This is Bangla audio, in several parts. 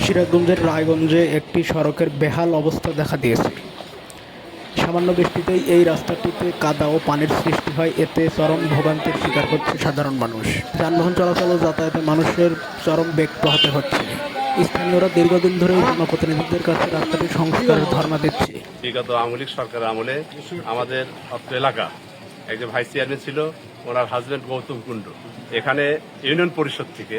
সিরাজগঞ্জের রায়গঞ্জে একটি সড়কের বেহাল অবস্থা দেখা দিয়েছে। সামান্য বৃষ্টিতেই এই রাস্তাটিতে কাদা ও পানির সৃষ্টি হয়। এতে চরম ভোগান্তির শিকার হচ্ছে সাধারণ মানুষ। যানবাহন চলাচল ও যাতায়াতে মানুষের চরম বেগ পোহাতে হচ্ছে। স্থানীয়রা দীর্ঘদিন ধরে জনপ্রতিনিধিদের কাছে রাস্তাটি সংস্কারের ধর্ণা দিচ্ছে। বিগত আওয়ামী লীগ সরকারের আমলে আমাদের এলাকা একজন ভাইস চেয়ারম্যান ছিল, ওনার হাজবেন্ড গৌতম কুণ্ডু। এখানে ইউনিয়ন পরিষদ থেকে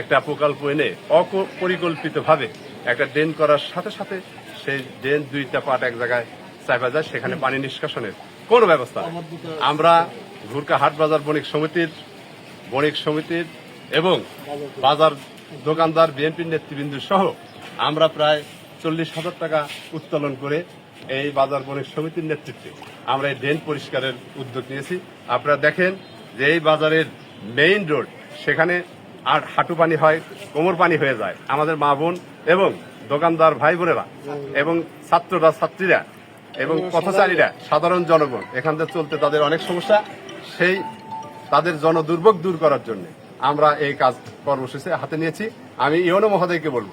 একটা প্রকল্প এনে অপরিকল্পিতভাবে একটা ড্রেন করার সাথে সাথে সেই ড্রেন দুইটা পাট এক জায়গায় চাপা যায়, সেখানে পানি নিষ্কাশনের কোনো ব্যবস্থা আমরা ঘুরকা হাট বাজার বণিক সমিতির বণিক সমিতির এবং বাজার দোকানদার বিএনপির নেতৃবৃন্দ সহ আমরা প্রায় চল্লিশ হাজার টাকা উত্তোলন করে এই বাজার বণিক সমিতির নেতৃত্বে আমরা এই ড্রেন পরিষ্কারের উদ্যোগ নিয়েছি। আপনারা দেখেন যে এই বাজারের মেইন রোড, সেখানে আর হাঁটু পানি হয়, কোমর পানি হয়ে যায়। আমাদের মা বোন এবং দোকানদার ভাই বোনেরা এবং ছাত্ররা, ছাত্রীরা এবং পথচারীরা, সাধারণ জনগণ, এখান থেকে চলতে তাদের অনেক সমস্যা। সেই তাদের জনদুর্ভোগ দূর করার জন্য আমরা এই কাজ কর্মসূচি হাতে নিয়েছি। আমি ইয়নো মহোদয়কে বলব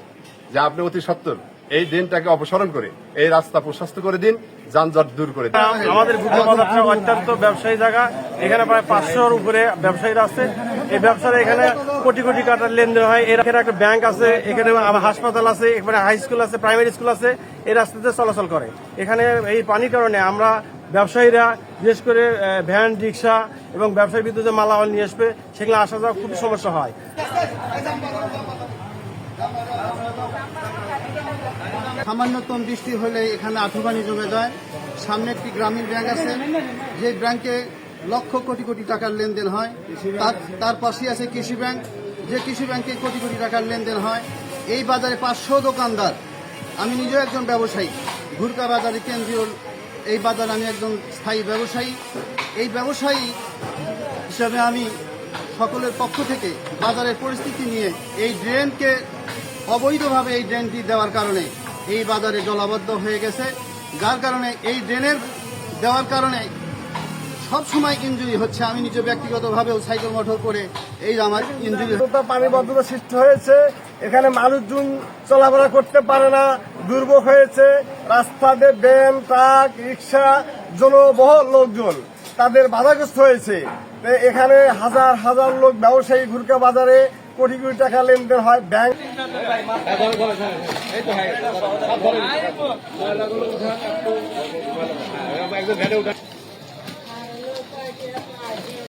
যে আপনি অতি সত্তর এই দিনটাকে অপসারণ করে, এই রাস্তা প্রশস্ত করে দিন, যানজট দূর করে দিন। আমাদের অত্যন্ত ব্যবসায়ী জায়গা। এখানে প্রায় পাঁচশোর উপরে ব্যবসায়ীরা আছে। এই ব্যবসার এখানে কোটি কোটি টাকার লেনদেন হয়। এর এখানে একটা ব্যাংক আছে, এখানে হাসপাতাল আছে, এখানে হাই স্কুল আছে প্রাইমারি স্কুল আছে এই রাস্তাতে চলাচল করে। এখানে এই পানির কারণে আমরা ব্যবসায়ীরা, বিশেষ করে ভ্যান রিক্সা এবং ব্যবসায়ী বিদ্যুতের মালামাল নিয়ে আসবে, সেগুলো আসা যাওয়া খুবই সমস্যা হয়। সামান্যতম বৃষ্টি হলে এখানে আঠুবানি জমে যায়। সামনে একটি গ্রামীণ ব্যাংক আছে যে ব্যাংকে লক্ষ কোটি কোটি টাকার লেনদেন হয়। তার পাশে আছে কৃষি ব্যাংক। যে কৃষি ব্যাংকে কোটি কোটি টাকার লেনদেন হয়, এই বাজারে পাঁচশো দোকানদার। আমি নিজেও একজন ব্যবসায়ী। ঘুরকা বাজারে কেন্দ্রীয়, এই বাজারে আমি একজন স্থায়ী ব্যবসায়ী। এই ব্যবসায়ী হিসাবে আমি সকলের পক্ষ থেকে বাজারের পরিস্থিতি নিয়ে এই ড্রেনকে অবৈধভাবে এই ড্রেনটি দেওয়ার কারণে এই বাজারে জলাবদ্ধ হয়ে গেছে। যার কারণে এই ড্রেনের দেওয়ার কারণে সব সময় ইঞ্জুরি হচ্ছে। আমি নিজে ব্যক্তিগতভাবেও সাইকেল মোটর করে এই আমার ইঞ্জুরি পানি বদ্ধতা সৃষ্টি হয়েছে। এখানে মানুষজন চলাফেরা করতে পারে না দুর্ভোগ হয়েছে। রাস্তাতে ভ্যান ট্রাক রিক্সা জনবহল লোকজন তাদের বাধাগ্রস্ত হয়েছে। এখানে হাজার হাজার লোক ব্যবসায়ী ঘুরকা বাজারে কোটি কোটি টাকা লেনদেন হয় ব্যাংক